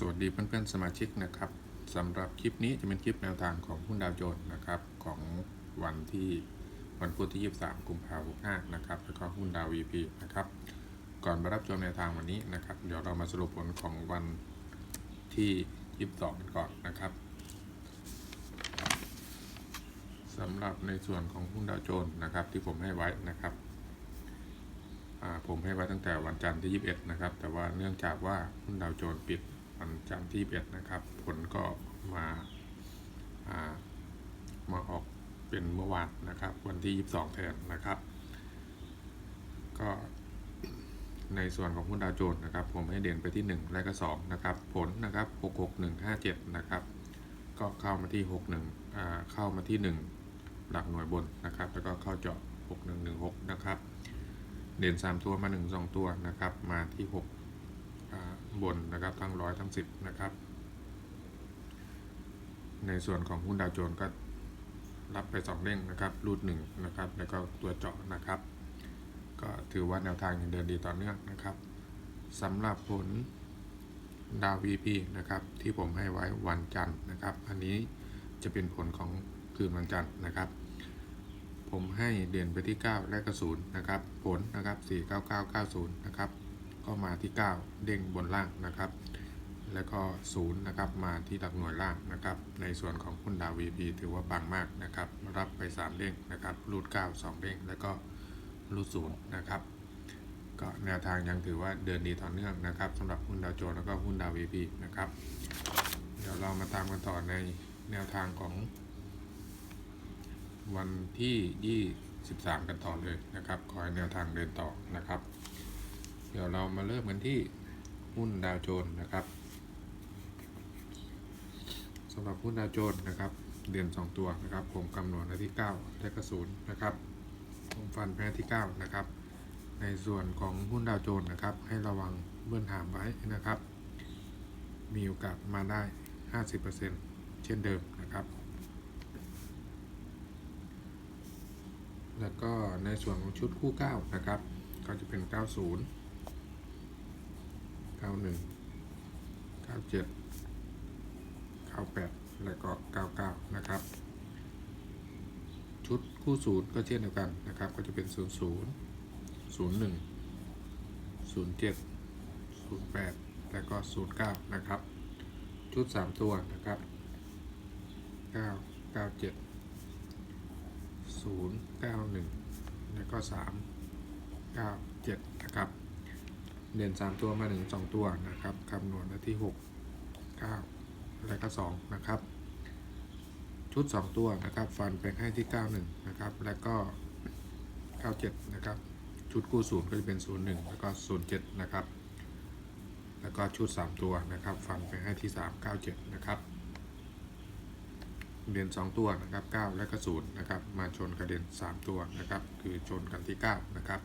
สวัสดีเพื่อนๆสมาชิกนะครับสำหรับคลิปนี้จะเป็นคลิปแนวทางของหุ้นดาวโจนส์นะครับของวันที่วันพุธที่ 23 กุมภาพันธ์65นะครับแล้วก็หุ้นดาว VP นะครับก่อนมารับชมแนวทางวันนี้นะครับเดี๋ยวเรามาสรุปผลของวันที่ 22 กันก่อนนะครับสำหรับในส่วนของหุ้นดาวโจนส์นะครับที่ผมให้ไว้นะครับผมให้ไว้ตั้งแต่วันจันทร์ที่ 21 นะครับ แต่ว่าเนื่องจากว่าหุ้นดาวโจนส์ปิด วันจันทร์ที่21นะครับ ผลก็มาามาออกเป็นเมื่อวานนะครับ วันที่ 22 แทนนะครับ ก็ในส่วนของหุ้นดาวโจนส์นะครับ ผมให้เด่นไปที่ 1 และก็ 2 นะครับ ผลนะครับ 66157 นะครับ ก็เข้ามาที่ 61อ่าเข้ามาที่ 1 หลักหน่วยบนนะครับ แล้วก็เข้าเจาะ 6116 นะครับ เด่น 3 ตัวมา 1 2 ตัวนะครับ มาที่ 6 บนนะครับทั้งร้อยทั้ง10นะครับ ในส่วนของหุ้นดาวโจนส์ก็รับไป2เด้งนะครับรูด1นะครับแล้วก็ตัวเจาะนะครับ ก็ถือว่าแนวทางยังเดินดีต่อเนื่องนะครับสำหรับผลดาว VP นะครับที่ผมให้ไว้วันจันทร์นะครับ อันนี้จะเป็นผลของคืนวันจันทร์นะครับ ผมให้เด่นไปที่ 9 และกระสุนนะครับ ผลนะครับ 49990 นะครับ ก็มาที่ 9 เด้งบนล่างนะครับ แล้วก็0นะครับมาที่หลักหน่วยล่างนะครับ ในส่วนของหุ้นดาว VP ถือว่าปังมากนะครับ รับไป 3เด้งนะครับรูด9 2เด้งแล้วก็รูด0นะครับก็แนวทางยังถือว่าเดินดีต่อเนื่องนะครับสำหรับหุ้นดาวโจนส์แล้วก็หุ้นดาว VP นะครับเดี๋ยวเรามาตามกันต่อในแนวทางของ วันที่ 23 กันต่อเลยนะครับ คอยแนวทางเดินต่อนะครับ ดี๋ยวเรามาเริ่มกันที่หุ้นดาวโจนส์นะครับสำหรับหุ้นดาวโจนส์นะครับ เดือน 2 ตัวนะครับ ผมกำหนดไว้ที่ 9 และก็0นย์นะครับ ผมฟันแพ้ที่ 9 นะครับ ในส่วนของหุ้นดาวโจนส์นะครับ ให้ระวังเบื้องหามไว้นะครับ มีโอกาสมาได้ 50%เช่นเดิมนะครับ แล้วก็ในส่วนของชุดคู่ 9 นะครับ ก็จะเป็น 90 91 97 98แล้วก็99นะครับ ชุดคู่ศูนย์ก็เช่นเดียวกันนะครับ ก็จะเป็น00 01 07 08แล้วก็09นะครับ ชุด3ตัวนะครับ9 97 0 9 1แล้วก็3 9 7นะครับ เด่น 3 ตัวมา1 2ตัวนะครับคำนวณมาที่ 6 9 แล้วก็ 2 นะครับ ชุด 2 ตัวนะครับฟันไปให้ที่ 91 นะครับ แล้วก็ 97 นะครับ ชุดกู้ศูนย์ก็จะเป็น 01 แล้วก็ 07 นะครับ แล้วก็ชุด 3 ตัวนะครับฟันไปให้ที่ 397 นะครับเด่น2 ตัวนะครับ 9 และก็0นะครับ มาชนกระเด็น 3 ตัวนะครับ คือชนกันที่ 9 นะครับ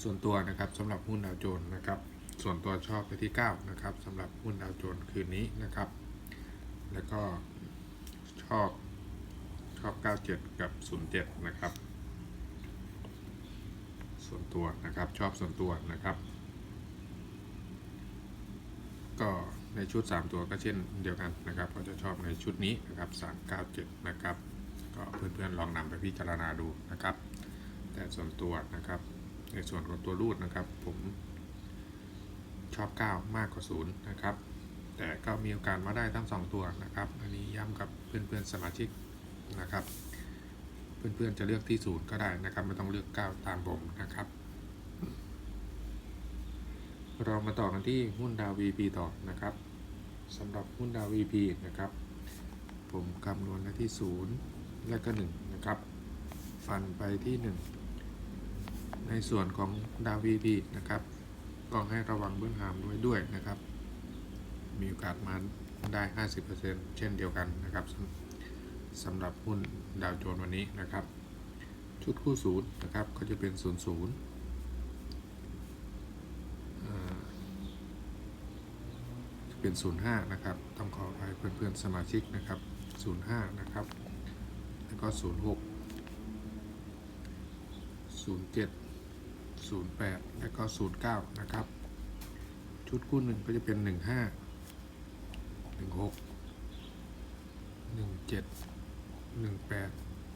ส่วนตัวนะครับสำหรับหุ้นดาวโจนส์นะครับ ส่วนตัวชอบไปที่ 9 นะครับสำหรับหุ้นดาวโจนส์คืนนี้นะครับ แล้วก็ชอบชอบ 97 กับ 07 นะครับ ส่วนตัวนะครับชอบส่วนตัวนะครับ ก็ในชุด 3 ตัวก็เช่นเดียวกันนะครับ ก็จะชอบในชุดนี้นะครับ 397 นะครับ ก็เพื่อนๆลองนำไปพิจารณาดูนะครับ แต่ส่วนตัวนะครับ ในส่วนของตัวรูดนะครับ ผมชอบ 9 มากกว่า 0 นะครับ แต่ก็มีโอกาสมาได้ทั้ง 2 ตัวนะครับ อันนี้ย้ำกับเพื่อนๆสมาชิกนะครับ เพื่อนๆจะเลือกที่ 0 ก็ได้นะครับไม่ต้องเลือก 9 ตามผมนะครับ เรามาต่อกันที่หุ้นดาว VP ต่อนะครับสำหรับหุ้นดาว VP นะครับ ผมคำนวณไว้ที่ 0 และก็ 1 นะครับ ฟันไปที่ 1 ในส่วนของดาว VP นะครับก็ให้ระวังเบื้องหามด้วยด้วยนะครับ มีโอกาสมาได้ 50%เช่นเดียวกันนะครับสำหรับหุ้นดาวโจนส์วันนี้นะครับ ชุดคู่ศูนย์นะครับก็จะเป็น00เป็น 05 นะครับ ต้องขออภัยเพื่อนๆสมาชิกนะครับ 05 นะครับ แล้วก็ 06 07 08 แล้วก็ 09 นะครับ ชุดคู่หนึ่งก็จะเป็น 15นึ่งหกหนึ่งเจ็ดหนึ่ง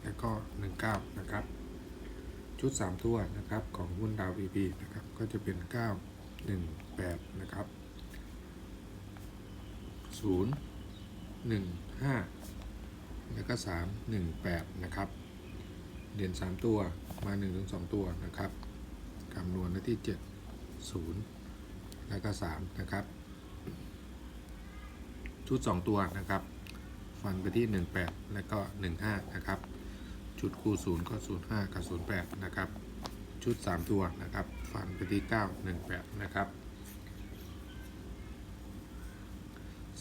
แล้วก็หนึ่งเก้านะครับ ชุด 3 ตัวนะครับของหุ้นดาว VP นะครับ ก็จะเป็น 9 1 8 นะครับ 0 1 5 แล้วก็ 3 1 8 นะครับเด่น3 ตัวมา 1-2 ตัวนะครับ คำนวณได้ที่ 7 0 แล้วก็ 3 นะครับ ชุด 2 ตัวนะครับ ฟันไปที่ 18 แล้วก็ 15 นะครับ ชุดคู่ 0 ก็ 05 กับ 08 นะครับ ชุด 3 ตัวนะครับ ฟันไปที่ 918 นะครับ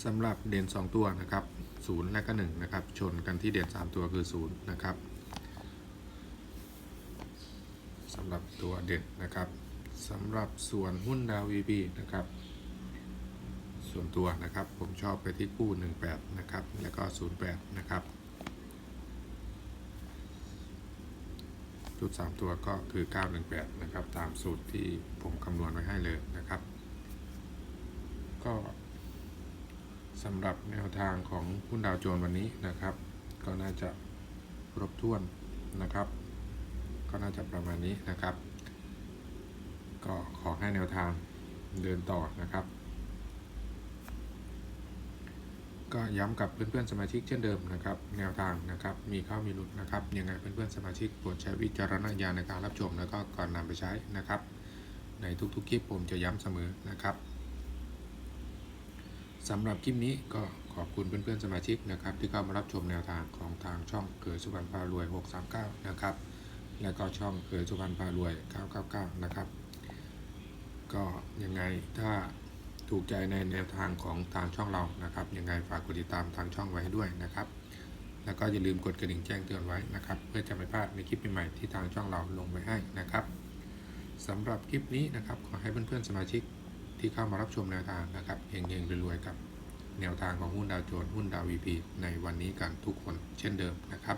สำหรับเด่น 2 ตัวนะครับ0และก็1นะครับ ชนกันที่เด่น 3 ตัวคือ 0 นะครับ สำหรับตัวเด่นนะครับสำหรับส่วนหุ้นดาว VB นะครับ ส่วนตัวนะครับผมชอบไปที่คู่ 18 นะครับ แล้วก็ 08 นะครับชุด 3 ตัวก็คือ 918 นะครับ ตามสูตรที่ผมคำนวณไว้ให้เลยนะครับ ก็สำหรับแนวทางของหุ้นดาวโจนส์วันนี้นะครับ ก็น่าจะครบถ้วนนะครับ ก็น่าจะประมาณนี้นะครับ ก็ขอให้แนวทางเดินต่อนะครับ ก็ย้ำกับเพื่อนๆสมาชิกเช่นเดิมนะครับ แนวทางนะครับ มีเข้ามีหลุดนะครับ ยังไงเพื่อนๆสมาชิกโปรดใช้วิจารณญาณในการรับชมแล้วก็ก่อนนำไปใช้นะครับ ในทุกๆคลิปผมจะย้ำเสมอนะครับสำหรับคลิปนี้ก็ขอบคุณเพื่อนๆสมาชิกนะครับ ที่เข้ามารับชมแนวทางของทางช่องเกิดสุพรรณพารวย 639 นะครับ แล้วก็ช่องเกิดสุพรรณพารวย 999 นะครับ ก็ยังไงถ้าถูกใจในแนวทางของทางช่องเรานะครับ ยังไงฝากกดติดตามทางช่องไว้ให้ด้วยนะครับ แล้วก็อย่าลืมกดกระดิ่งแจ้งเตือนไว้นะครับ เพื่อจะไม่พลาดในคลิปใหม่ๆที่ทางช่องเราลงไว้ให้นะครับสำหรับคลิปนี้นะครับขอให้เพื่อนๆสมาชิกที่เข้ามารับชมแนวทางนะครับเฮงๆรวยๆกับแนวทางของหุ้นดาวโจนส์หุ้นดาววีพีในวันนี้กันทุกคนเช่นเดิมนะครับ